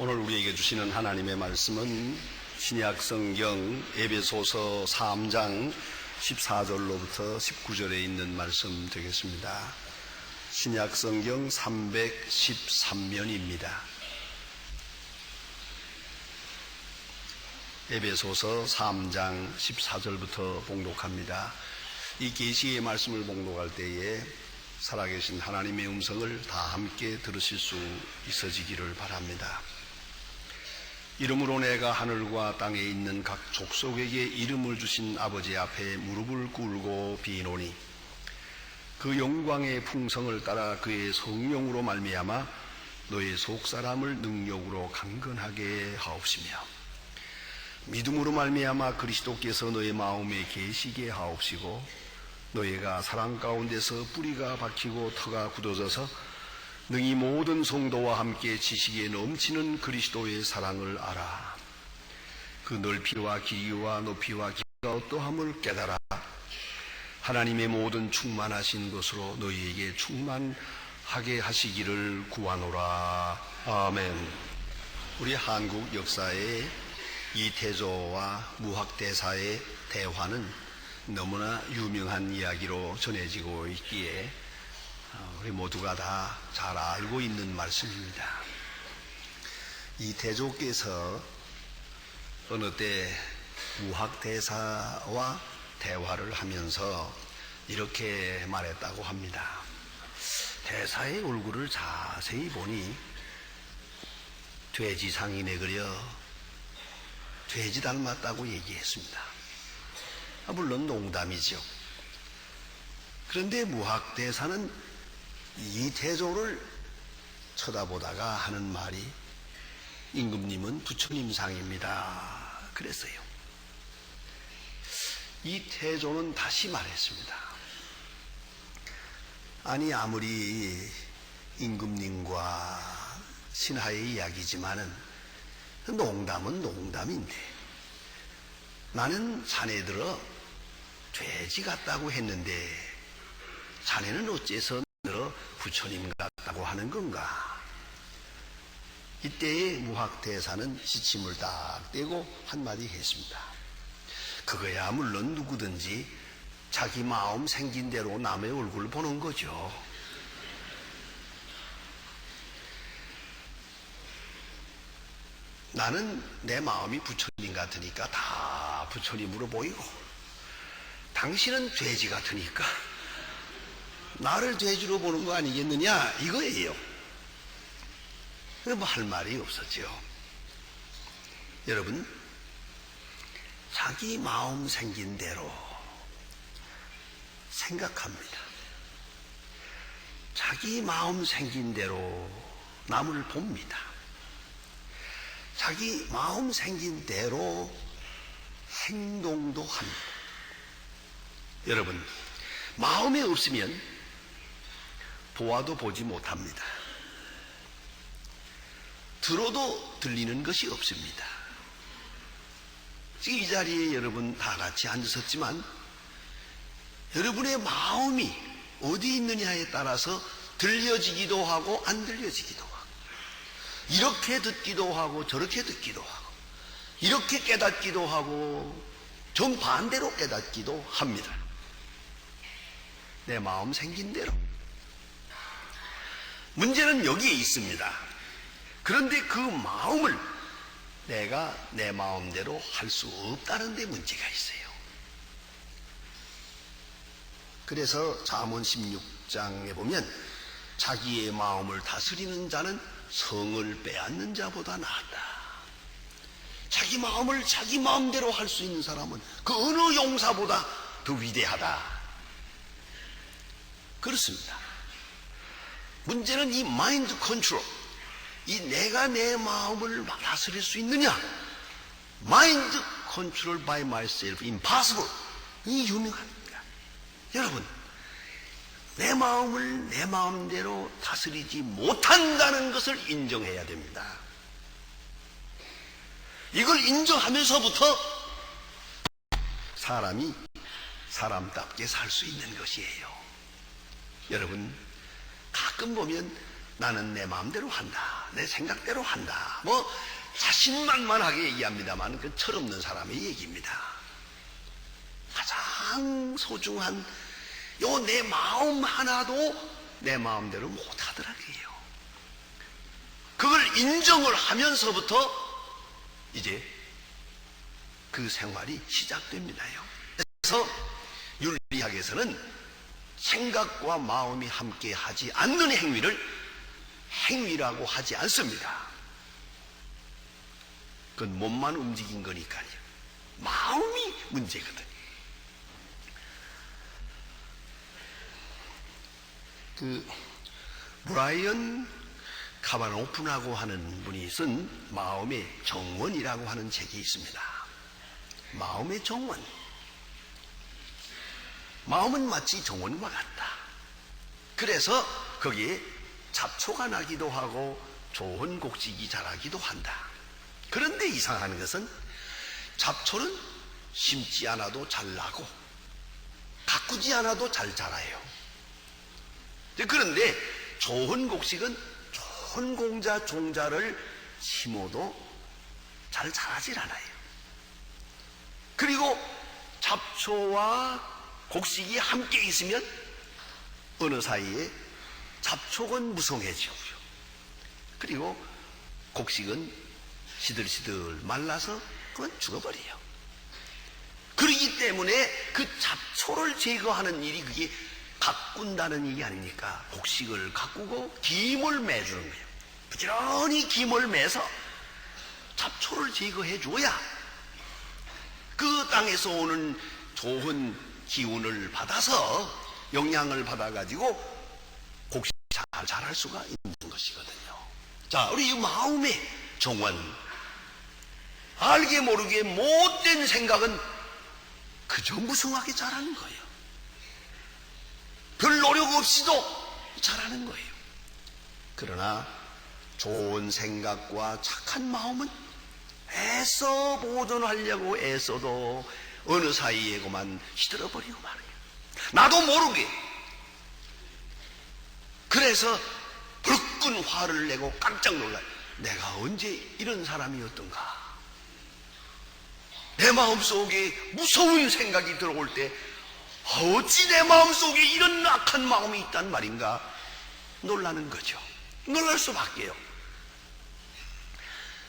오늘 우리에게 주시는 하나님의 말씀은 신약 성경 에베소서 3장 14절로부터 19절에 있는 말씀 되겠습니다. 신약 성경 313면입니다. 에베소서 3장 14절부터 봉독합니다. 이 계시의 말씀을 봉독할 때에 살아계신 하나님의 음성을 다 함께 들으실 수 있어지기를 바랍니다. 이름으로 내가 하늘과 땅에 있는 각 족속에게 이름을 주신 아버지 앞에 무릎을 꿇고 비노니 그 영광의 풍성을 따라 그의 성령으로 말미암아 너의 속사람을 능력으로 강건하게 하옵시며 믿음으로 말미암아 그리스도께서 너의 마음에 계시게 하옵시고 너희가 사랑 가운데서 뿌리가 박히고 터가 굳어져서 능히 모든 성도와 함께 지식에 넘치는 그리스도의 사랑을 알아. 그 넓이와 길이와 높이와 길이가 어떠함을 깨달아. 하나님의 모든 충만하신 것으로 너희에게 충만하게 하시기를 구하노라. 아멘. 우리 한국 역사의 이태조와 무학대사의 대화는 너무나 유명한 이야기로 전해지고 있기에 어, 우리 모두가 다 잘 알고 있는 말씀입니다. 이 대조께서 어느 때 무학대사와 대화를 하면서 이렇게 말했다고 합니다. 대사의 얼굴을 자세히 보니 돼지 상인에 그려 돼지 닮았다고 얘기했습니다. 아, 물론 농담이죠. 그런데 무학대사는 이 태조를 쳐다보다가 하는 말이 임금님은 부처님 상입니다. 그랬어요. 이 태조는 다시 말했습니다. 아니 아무리 임금님과 신하의 이야기지만은 농담은 농담인데 나는 자네 들어 돼지 같다고 했는데 자네는 어째서 부처님 같다고 하는 건가? 이때의 무학대사는 시침을 딱 떼고 한마디 했습니다. 그거야 물론 누구든지 자기 마음 생긴 대로 남의 얼굴 보는 거죠. 나는 내 마음이 부처님 같으니까 다 부처님으로 보이고 당신은 돼지 같으니까 나를 돼지로 보는 거 아니겠느냐 이거예요. 뭐 할 말이 없었죠. 여러분 자기 마음 생긴 대로 생각합니다. 자기 마음 생긴 대로 남을 봅니다. 자기 마음 생긴 대로 행동도 합니다. 여러분, 마음에 없으면 보아도 보지 못합니다. 들어도 들리는 것이 없습니다. 지금 이 자리에 여러분 다 같이 앉으셨지만 여러분의 마음이 어디 있느냐에 따라서 들려지기도 하고 안 들려지기도 하고 이렇게 듣기도 하고 저렇게 듣기도 하고 이렇게 깨닫기도 하고 정반대로 깨닫기도 합니다. 내 마음 생긴 대로 문제는 여기에 있습니다. 그런데 그 마음을 내가 내 마음대로 할 수 없다는 데 문제가 있어요. 그래서 잠언 16장에 보면 자기의 마음을 다스리는 자는 성을 빼앗는 자보다 낫다. 자기 마음을 자기 마음대로 할 수 있는 사람은 그 어느 용사보다 더 위대하다. 그렇습니다. 문제는 이 마인드 컨트롤. 이 내가 내 마음을 다스릴 수 있느냐? 마인드 컨트롤 by myself impossible. 이 유명합니다. 여러분, 내 마음을 내 마음대로 다스리지 못한다는 것을 인정해야 됩니다. 이걸 인정하면서부터 사람이 사람답게 살 수 있는 것이에요. 여러분, 가끔 보면 나는 내 마음대로 한다. 내 생각대로 한다. 뭐 자신만만하게 얘기합니다만 그 철없는 사람의 얘기입니다. 가장 소중한 요 내 마음 하나도 내 마음대로 못하더라고요. 그걸 인정을 하면서부터 이제 그 생활이 시작됩니다요. 그래서 윤리학에서는 생각과 마음이 함께 하지 않는 행위를 행위라고 하지 않습니다. 그건 몸만 움직인 거니까요. 마음이 문제거든. 그 브라이언 카바노프라고 하는 분이 쓴 마음의 정원이라고 하는 책이 있습니다. 마음의 정원. 마음은 마치 정원과 같다. 그래서 거기에 잡초가 나기도 하고 좋은 곡식이 자라기도 한다. 그런데 이상한 것은 잡초는 심지 않아도 잘 나고 가꾸지 않아도 잘 자라요. 그런데 좋은 곡식은 좋은 공자 종자를 심어도 잘 자라질 않아요. 그리고 잡초와 곡식이 함께 있으면 어느 사이에 잡초는 무성해지고요. 그리고 곡식은 시들시들 말라서 그건 죽어버려요. 그러기 때문에 그 잡초를 제거하는 일이 그게 가꾼다는 얘기 아닙니까? 곡식을 가꾸고 김을 매주는 거예요. 부지런히 김을 매서 잡초를 제거해 줘야 그 땅에서 오는 좋은 기운을 받아서 영양을 받아가지고 곡식이 잘 자랄 수가 있는 것이거든요. 자, 우리 이 마음의 정원. 알게 모르게 못된 생각은 그저 무성하게 자라는 거예요. 별 노력 없이도 자라는 거예요. 그러나 좋은 생각과 착한 마음은 애써 보존하려고 애써도 어느 사이에 그만 시들어버리고 말이에요. 나도 모르게. 그래서 불끈 화를 내고 깜짝 놀라요. 내가 언제 이런 사람이었던가. 내 마음속에 무서운 생각이 들어올 때 어찌 내 마음속에 이런 악한 마음이 있단 말인가 놀라는 거죠. 놀랄 수밖에요.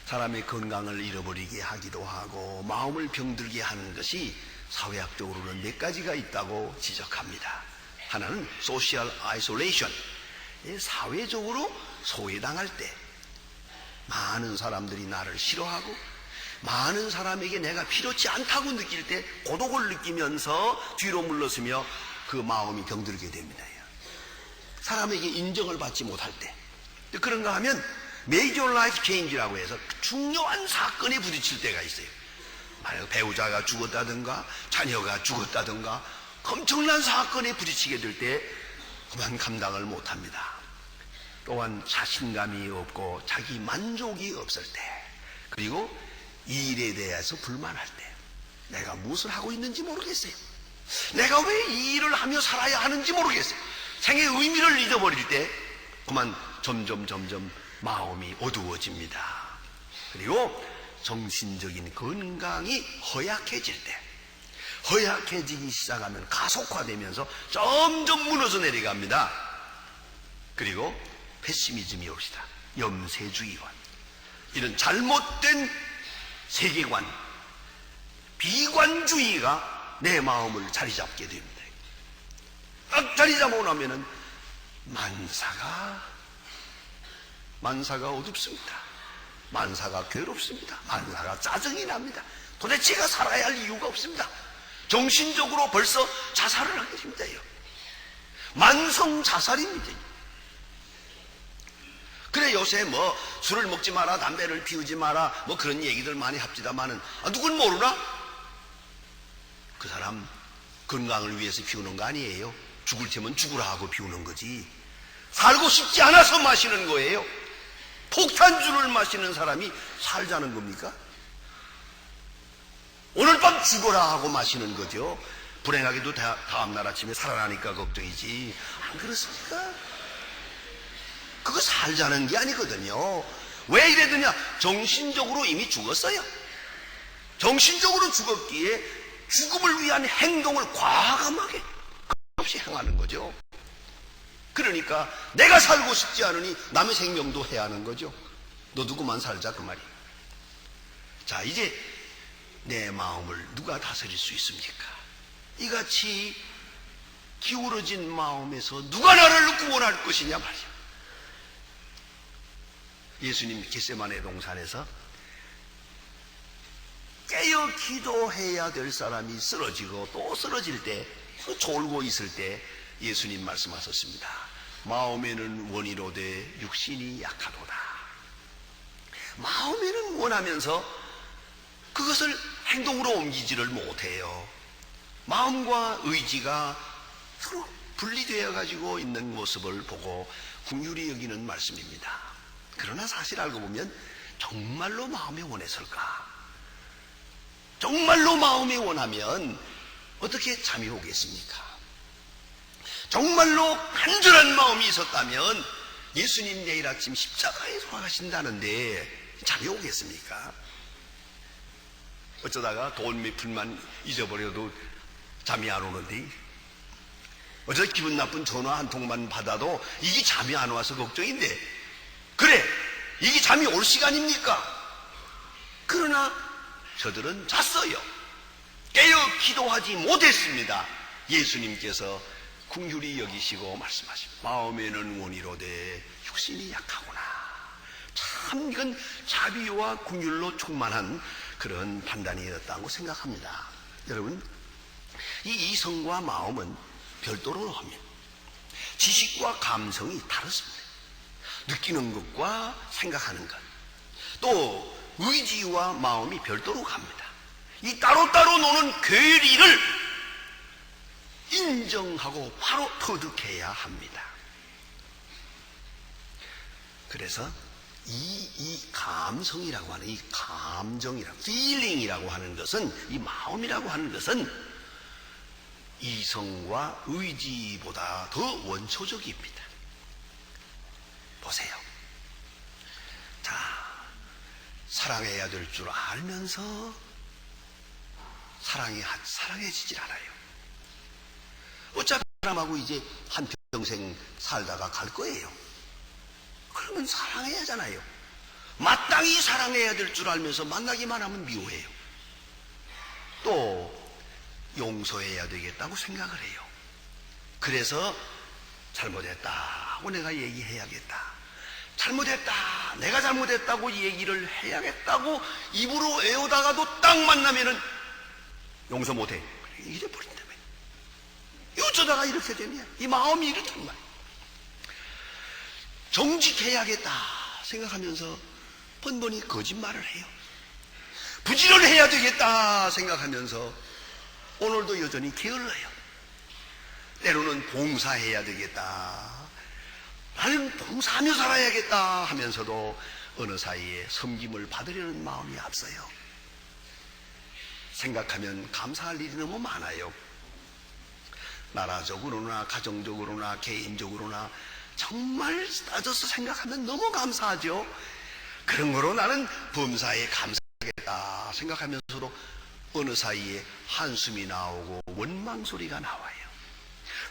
사람의 건강을 잃어버리게 하기도 하고 마음을 병들게 하는 것이 사회학적으로는 몇 가지가 있다고 지적합니다. 하나는 소셜 아이솔레이션. 사회적으로 소외당할 때 많은 사람들이 나를 싫어하고 많은 사람에게 내가 필요치 않다고 느낄 때 고독을 느끼면서 뒤로 물러서며 그 마음이 병들게 됩니다. 사람에게 인정을 받지 못할 때 그런가 하면 메이저 라이프 체인지라고 해서 중요한 사건에 부딪힐 때가 있어요. 만약 배우자가 죽었다든가 자녀가 죽었다든가 엄청난 사건에 부딪히게 될 때 그만 감당을 못합니다. 또한 자신감이 없고 자기 만족이 없을 때 그리고 이 일에 대해서 불만할 때 내가 무엇을 하고 있는지 모르겠어요. 내가 왜 이 일을 하며 살아야 하는지 모르겠어요. 생의 의미를 잊어버릴 때 그만 점점 점점 마음이 어두워집니다. 그리고 정신적인 건강이 허약해질 때 허약해지기 시작하면 가속화되면서 점점 무너져 내려갑니다. 그리고 패시미즘이 옵시다. 염세주의와 이런 잘못된 세계관, 비관주의가 내 마음을 자리 잡게 됩니다. 딱 자리 잡고 나면은 만사가 만사가 어둡습니다. 만사가 괴롭습니다. 만사가 짜증이 납니다. 도대체가 살아야 할 이유가 없습니다. 정신적으로 벌써 자살을 하게 됩니다. 만성 자살입니다. 그래 요새 뭐 술을 먹지 마라 담배를 피우지 마라 뭐 그런 얘기들 많이 합디다마는 아, 누군 모르나? 그 사람 건강을 위해서 피우는 거 아니에요. 죽을 테면 죽으라 하고 피우는 거지. 살고 싶지 않아서 마시는 거예요. 폭탄주를 마시는 사람이 살자는 겁니까? 오늘 밤 죽어라 하고 마시는 거죠. 불행하게도 다 음날 아침에 살아나니까 걱정이지. 안 그렇습니까? 그거 살자는 게 아니거든요. 왜 이래드냐? 정신적으로 이미 죽었어요. 정신적으로 죽었기에 죽음을 위한 행동을 과감하게 없이 행하는 거죠. 그러니까 내가 살고 싶지 않으니 남의 생명도 해야 하는 거죠. 너 누구만 살자 그 말이에요. 자 이제 내 마음을 누가 다스릴 수 있습니까? 이같이 기울어진 마음에서 누가 나를 구원할 것이냐 말이야. 예수님 겟세만의 동산에서 깨어 기도해야 될 사람이 쓰러지고 또 쓰러질 때, 그 졸고 있을 때 예수님 말씀하셨습니다. 마음에는 원이로되 육신이 약하도다. 마음에는 원하면서 그것을 행동으로 옮기지를 못해요. 마음과 의지가 서로 분리되어 가지고 있는 모습을 보고 궁율이 여기는 말씀입니다. 그러나 사실 알고 보면 정말로 마음에 원했을까? 정말로 마음에 원하면 어떻게 잠이 오겠습니까? 정말로 간절한 마음이 있었다면 예수님 내일 아침 십자가에 돌아가신다는데 잠이 오겠습니까? 어쩌다가 돈 몇 푼만 잊어버려도 잠이 안 오는데 어쩌다 기분 나쁜 전화 한 통만 받아도 이게 잠이 안 와서 걱정인데 그래 이게 잠이 올 시간입니까? 그러나 저들은 잤어요. 깨어 기도하지 못했습니다. 예수님께서 궁휼히 여기시고 말씀하십니다. 마음에는 원이로되 육신이 약하구나. 참 이건 자비와 궁휼로 충만한 그런 판단이었다고 생각합니다. 여러분, 이 이성과 마음은 별도로 합니다. 지식과 감성이 다릅니다. 느끼는 것과 생각하는 것. 또 의지와 마음이 별도로 갑니다. 이 따로따로 노는 괴리를 인정하고 바로 터득해야 합니다. 그래서 이, 이 감성이라고 하는 이 감정이라고, feeling이라고 하는 것은, 이 마음이라고 하는 것은 이성과 의지보다 더 원초적입니다. 보세요. 자, 사랑해야 될 줄 알면서 사랑이, 사랑해지질 않아요. 어차피 사람하고 이제 한 평생 살다가 갈 거예요. 그러면 사랑해야 하잖아요. 마땅히 사랑해야 될 줄 알면서 만나기만 하면 미워해요. 또 용서해야 되겠다고 생각을 해요. 그래서 잘못했다 하고 내가 얘기해야겠다. 잘못했다. 내가 잘못했다고 얘기를 해야겠다고 입으로 애우다가도 딱 만나면은 용서 못해. 이래 버린다며. 어쩌다가 이렇게 되냐. 이 마음이 이렇단 말이야. 정직해야겠다 생각하면서 번번이 거짓말을 해요. 부지런해야 되겠다 생각하면서 오늘도 여전히 게을러요. 때로는 봉사해야 되겠다. 나는 봉사하며 살아야겠다 하면서도 어느 사이에 섬김을 받으려는 마음이 앞서요. 생각하면 감사할 일이 너무 많아요. 나라적으로나 가정적으로나 개인적으로나 정말 따져서 생각하면 너무 감사하죠. 그런 거로 나는 범사에 감사하겠다 생각하면서도 어느 사이에 한숨이 나오고 원망 소리가 나와요.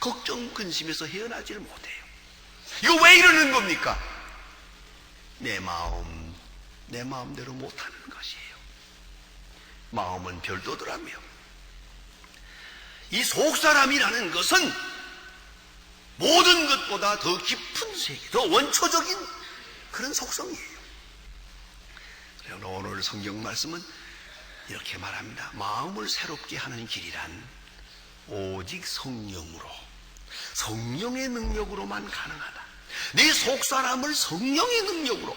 걱정 근심에서 헤어나지를 못해요. 이거 왜 이러는 겁니까? 내 마음, 내 마음대로 못하는 것이에요. 마음은 별도더라며. 이 속사람이라는 것은 모든 것보다 더 깊은 세계, 더 원초적인 그런 속성이에요. 그래서 오늘 성경 말씀은 이렇게 말합니다. 마음을 새롭게 하는 길이란 오직 성령으로, 성령의 능력으로만 가능하다. 내 속사람을 성령의 능력으로.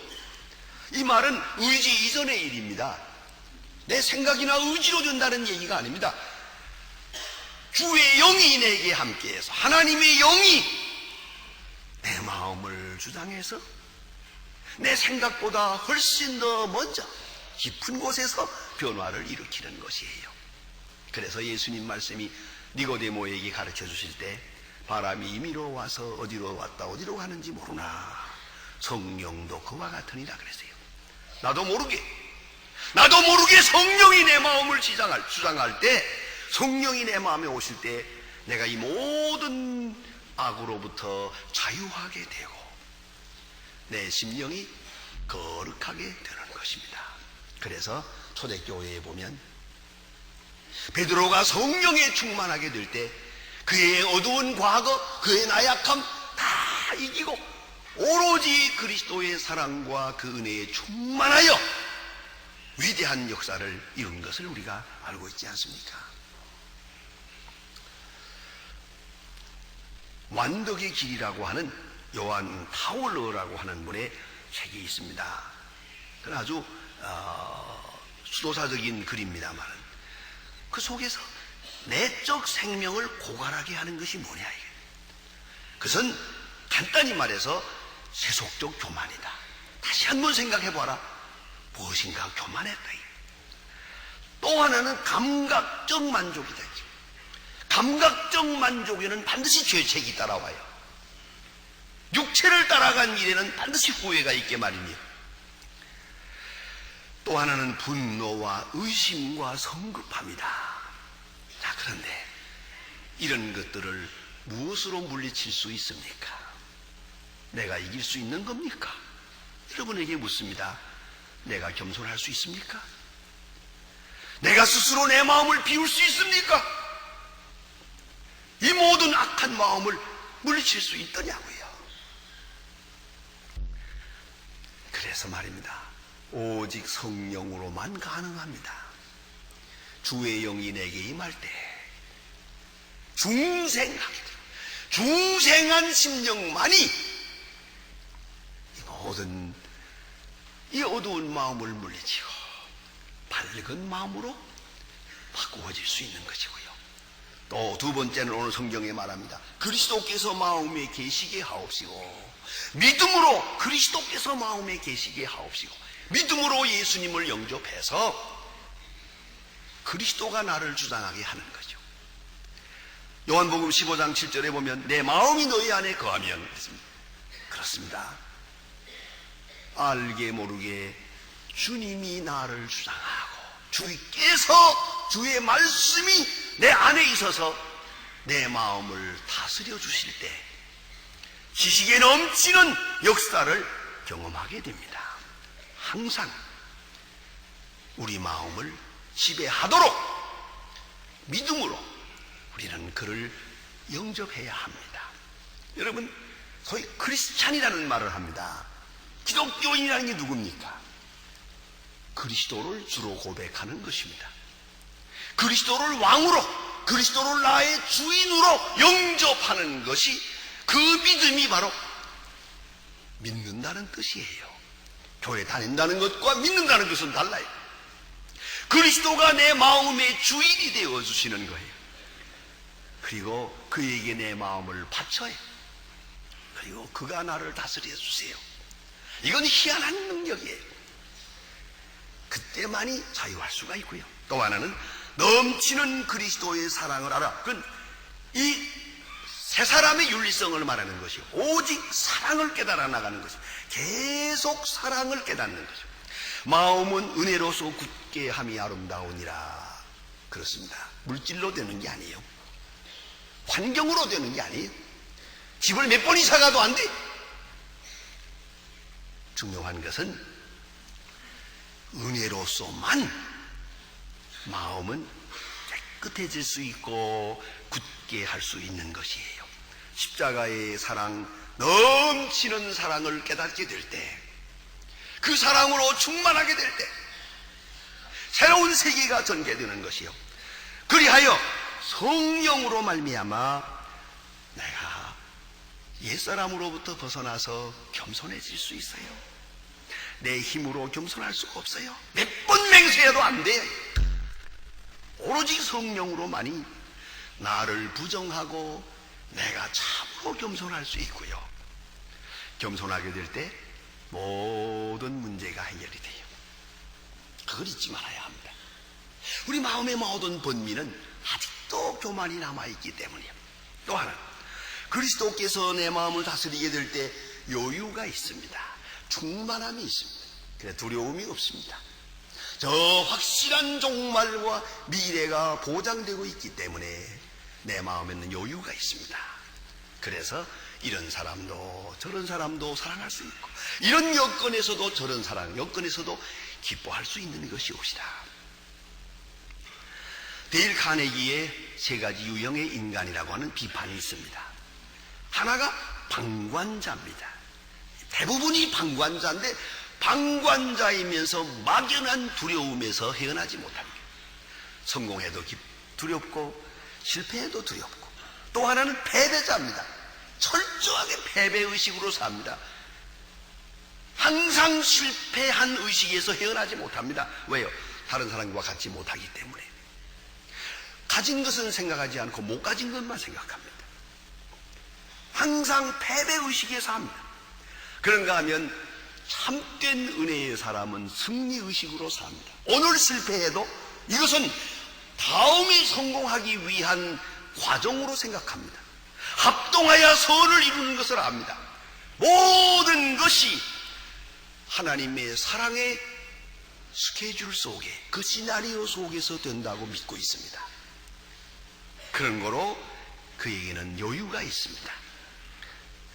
이 말은 의지 이전의 일입니다. 내 생각이나 의지로 된다는 얘기가 아닙니다. 주의 영이 내게 함께해서 하나님의 영이 내 마음을 주장해서 내 생각보다 훨씬 더 먼저 깊은 곳에서 변화를 일으키는 것이에요. 그래서 예수님 말씀이 니고데모에게 가르쳐 주실 때 바람이 임의로 와서 어디로 왔다 어디로 가는지 모르나 성령도 그와 같으니라 그랬어요. 나도 모르게, 나도 모르게 성령이 내 마음을 지장할, 주장할 때, 성령이 내 마음에 오실 때, 내가 이 모든 악으로부터 자유하게 되고, 내 심령이 거룩하게 되는 것입니다. 그래서 초대교회에 보면, 베드로가 성령에 충만하게 될 때, 그의 어두운 과거, 그의 나약함 다 이기고 오로지 그리스도의 사랑과 그 은혜에 충만하여 위대한 역사를 이룬 것을 우리가 알고 있지 않습니까? 완덕의 길이라고 하는 요한 타올러라고 하는 분의 책이 있습니다. 그건 아주 어, 수도사적인 글입니다만 그 속에서 내적 생명을 고갈하게 하는 것이 뭐냐 이게. 그것은 간단히 말해서 세속적 교만이다. 다시 한번 생각해 봐라. 무엇인가 교만했다. 또 하나는 감각적 만족이다. 감각적 만족에는 반드시 죄책이 따라와요. 육체를 따라간 일에는 반드시 후회가 있게 마련이요. 또 하나는 분노와 의심과 성급함이다. 자, 그런데 이런 것들을 무엇으로 물리칠 수 있습니까? 내가 이길 수 있는 겁니까? 여러분에게 묻습니다. 내가 겸손할 수 있습니까? 내가 스스로 내 마음을 비울 수 있습니까? 이 모든 악한 마음을 물리칠 수 있더냐고요. 그래서 말입니다. 오직 성령으로만 가능합니다. 주의 영이 내게 임할 때 돼. 중생한 심령만이 이 모든 이 어두운 마음을 물리치고 밝은 마음으로 바꾸어질 수 있는 것이고요. 또 두 번째는 오늘 성경에 말합니다. 그리스도께서 마음에 계시게 하옵시고 믿음으로 그리스도께서 마음에 계시게 하옵시고 믿음으로 예수님을 영접해서 그리스도가 나를 주장하게 하는 거죠. 요한복음 15장 7절에 보면 내 마음이 너희 안에 거하면 그렇습니다. 알게 모르게 주님이 나를 주장하고 주께서 주의 말씀이 내 안에 있어서 내 마음을 다스려 주실 때 지식에 넘치는 역사를 경험하게 됩니다. 항상 우리 마음을 지배하도록 믿음으로 우리는 그를 영접해야 합니다. 여러분, 소위 크리스찬이라는 말을 합니다. 기독교인이라는 게 누굽니까? 그리스도를 주로 고백하는 것입니다. 그리스도를 왕으로, 그리스도를 나의 주인으로 영접하는 것이 그 믿음이 바로 믿는다는 뜻이에요. 교회 다닌다는 것과 믿는다는 것은 달라요. 그리스도가 내 마음의 주인이 되어 주시는 거예요. 그리고 그에게 내 마음을 바쳐요. 그리고 그가 나를 다스려 주세요. 이건 희한한 능력이에요. 그때만이 자유할 수가 있고요. 또 하나는 넘치는 그리스도의 사랑을 알아. 그건 이 세 사람의 윤리성을 말하는 것이요. 오직 사랑을 깨달아 나가는 것이요. 계속 사랑을 깨닫는 것이요. 마음은 은혜로서 굳게 함이 아름다우니라. 그렇습니다. 물질로 되는 게 아니에요. 환경으로 되는 게 아니에요. 집을 몇 번 이 사 가도 안 돼. 중요한 것은 은혜로서만 마음은 깨끗해질 수 있고 굳게 할 수 있는 것이에요. 십자가의 사랑, 넘치는 사랑을 깨닫게 될 때, 그 사랑으로 충만하게 될 때, 새로운 세계가 전개되는 것이요. 그리하여 성령으로 말미암아 내가 옛사람으로부터 벗어나서 겸손해질 수 있어요. 내 힘으로 겸손할 수가 없어요. 몇 번 맹세해도 안 돼요. 오로지 성령으로만이 나를 부정하고 내가 참으로 겸손할 수 있고요. 겸손하게 될 때 모든 문제가 해결이 돼요. 그걸 잊지 말아야 합니다. 우리 마음의 모든 번민은 아직도 교만이 남아있기 때문이에요. 또 하나, 그리스도께서 내 마음을 다스리게 될 때 여유가 있습니다. 충만함이 있습니다. 그래 두려움이 없습니다. 저 확실한 종말과 미래가 보장되고 있기 때문에 내 마음에는 여유가 있습니다. 그래서 이런 사람도 저런 사람도 사랑할 수 있고 이런 여건에서도 저런 사랑 여건에서도 기뻐할 수 있는 것이 옷이다. 데일 카네기의 세 가지 유형의 인간이라고 하는 비판이 있습니다. 하나가 방관자입니다. 대부분이 방관자인데 방관자이면서 막연한 두려움에서 헤어나지 못합니다. 성공해도 두렵고 실패해도 두렵고 또 하나는 패배자입니다. 철저하게 패배의식으로 삽니다. 항상 실패한 의식에서 헤어나지 못합니다. 왜요? 다른 사람과 같이 못하기 때문에. 가진 것은 생각하지 않고 못 가진 것만 생각합니다. 항상 패배의식에 삽니다. 그런가 하면 참된 은혜의 사람은 승리의식으로 삽니다. 오늘 실패해도 이것은 다음에 성공하기 위한 과정으로 생각합니다. 합동하여 선을 이루는 것을 압니다. 모든 것이 하나님의 사랑의 스케줄 속에 그 시나리오 속에서 된다고 믿고 있습니다. 그런 거로 그에게는 여유가 있습니다.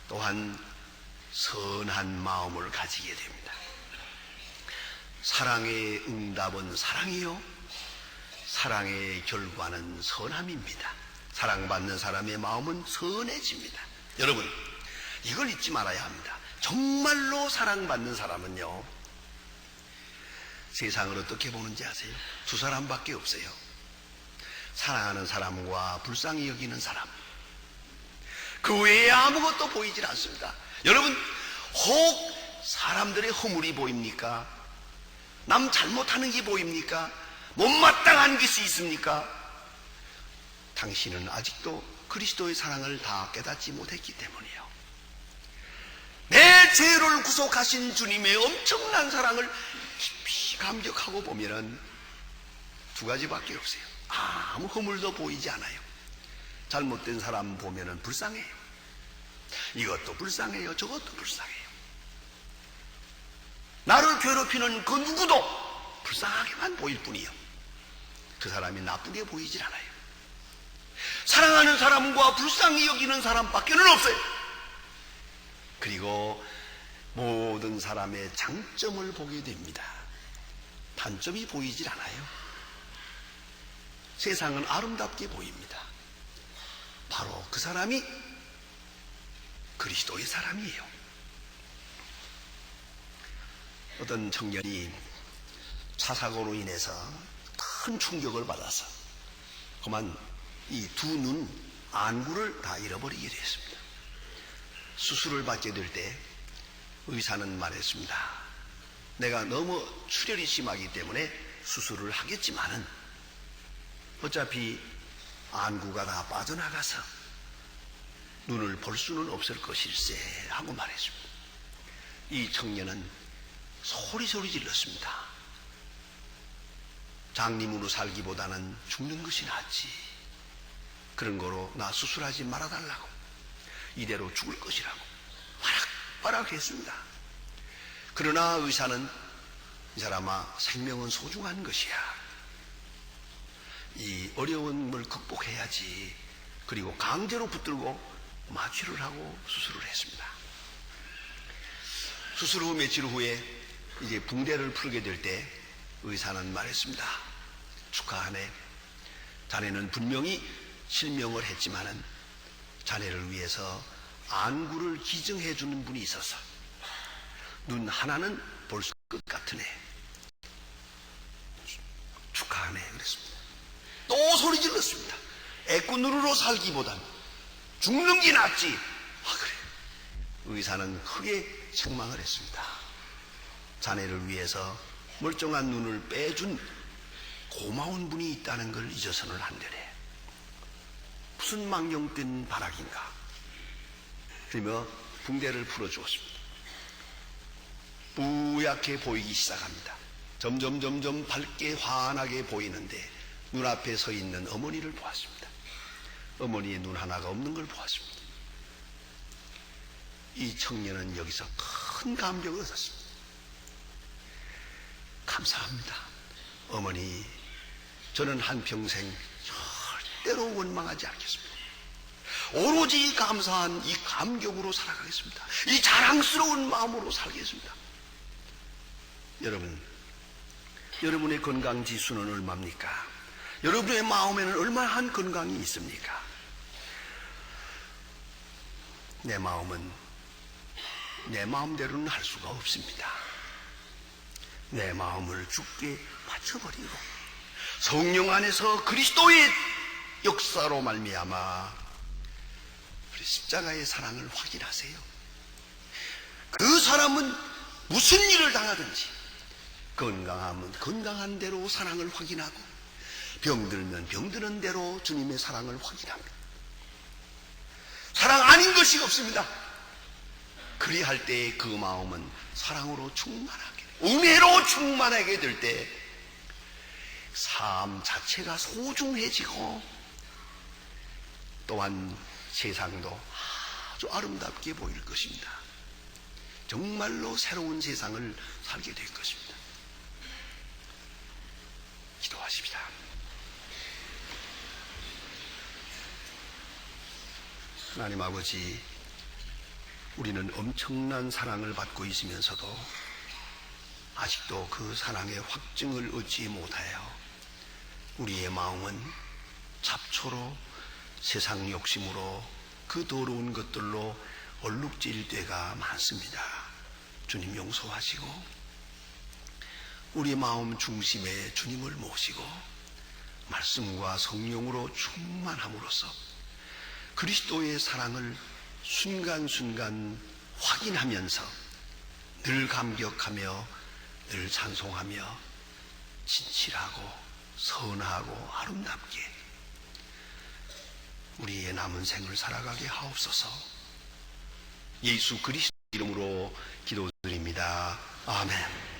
또한 선한 마음을 가지게 됩니다. 사랑의 응답은 사랑이요. 사랑의 결과는 선함입니다. 사랑받는 사람의 마음은 선해집니다. 여러분, 이걸 잊지 말아야 합니다. 정말로 사랑받는 사람은요, 세상을 어떻게 보는지 아세요? 두 사람밖에 없어요. 사랑하는 사람과 불쌍히 여기는 사람. 그 외에 아무것도 보이질 않습니다. 여러분, 혹 사람들의 허물이 보입니까? 남 잘못하는 게 보입니까? 못마땅한 것이 있습니까? 당신은 아직도 그리스도의 사랑을 다 깨닫지 못했기 때문이에요. 내 죄를 구속하신 주님의 엄청난 사랑을 깊이 감격하고 보면은 두 가지밖에 없어요. 아무 허물도 보이지 않아요. 잘못된 사람 보면은 불쌍해요. 이것도 불쌍해요. 저것도 불쌍해요. 나를 괴롭히는 그 누구도 불쌍하게만 보일 뿐이요. 그 사람이 나쁘게 보이질 않아요. 사랑하는 사람과 불쌍히 여기는 사람밖에는 없어요. 그리고 모든 사람의 장점을 보게 됩니다. 단점이 보이질 않아요. 세상은 아름답게 보입니다. 바로 그 사람이 그리스도의 사람이에요. 어떤 청년이 차 사고로 인해서 큰 충격을 받아서 그만 이 두 눈 안구를 다 잃어버리게 됐습니다. 수술을 받게 될 때 의사는 말했습니다. 내가 너무 출혈이 심하기 때문에 수술을 하겠지만은 어차피 안구가 다 빠져나가서 눈을 볼 수는 없을 것일세 하고 말했습니다. 이 청년은 소리소리 질렀습니다. 장님으로 살기보다는 죽는 것이 낫지. 그런 거로 나 수술하지 말아달라고. 이대로 죽을 것이라고. 바락바락 했습니다. 그러나 의사는 이 사람아 생명은 소중한 것이야. 이 어려움을 극복해야지. 그리고 강제로 붙들고 마취를 하고 수술을 했습니다. 수술 후 며칠 후에 이제 붕대를 풀게 될 때 의사는 말했습니다. 축하하네. 자네는 분명히 실명을 했지만은 자네를 위해서 안구를 기증해 주는 분이 있어서 눈 하나는 볼것 같으네. 축하하네. 그랬습니다. 또 소리 질렀습니다. 애꾸 눈으로 살기보단 죽는 게 낫지. 아, 그래. 의사는 크게 책망을 했습니다. 자네를 위해서 멀쩡한 눈을 빼준 고마운 분이 있다는 걸 잊어서는 안 되네. 무슨 망령된 바락인가. 그러며 붕대를 풀어주었습니다. 뿌옇게 보이기 시작합니다. 점점 점점 밝게 환하게 보이는데 눈앞에 서 있는 어머니를 보았습니다. 어머니의 눈 하나가 없는 걸 보았습니다. 이 청년은 여기서 큰 감격을 얻었습니다. 감사합니다. 어머니, 저는 한평생 절대로 원망하지 않겠습니다. 오로지 감사한 이 감격으로 살아가겠습니다. 이 자랑스러운 마음으로 살겠습니다. 여러분, 여러분의 건강 지수는 얼마입니까? 여러분의 마음에는 얼마한 건강이 있습니까? 내 마음은 내 마음대로는 할 수가 없습니다. 내 마음을 죽게 맞춰버리고 성령 안에서 그리스도의 역사로 말미암아 우리 십자가의 사랑을 확인하세요. 그 사람은 무슨 일을 당하든지 건강하면 건강한 대로 사랑을 확인하고 병들면 병드는 대로 주님의 사랑을 확인합니다. 사랑 아닌 것이 없습니다. 그리할 때그 마음은 사랑으로 충만하게, 은혜로 충만하게 될 때 삶 자체가 소중해지고 또한 세상도 아주 아름답게 보일 것입니다. 정말로 새로운 세상을 살게 될 것입니다. 기도하십시다. 하나님 아버지, 우리는 엄청난 사랑을 받고 있으면서도 아직도 그 사랑의 확증을 얻지 못하여 우리의 마음은 잡초로 세상 욕심으로 그 더러운 것들로 얼룩질 때가 많습니다. 주님 용서하시고 우리 마음 중심에 주님을 모시고 말씀과 성령으로 충만함으로써 그리스도의 사랑을 순간순간 확인하면서 늘 감격하며 늘 찬송하며 진실하고 선하고 아름답게 우리의 남은 생을 살아가게 하옵소서 예수 그리스도 이름으로 기도드립니다. 아멘.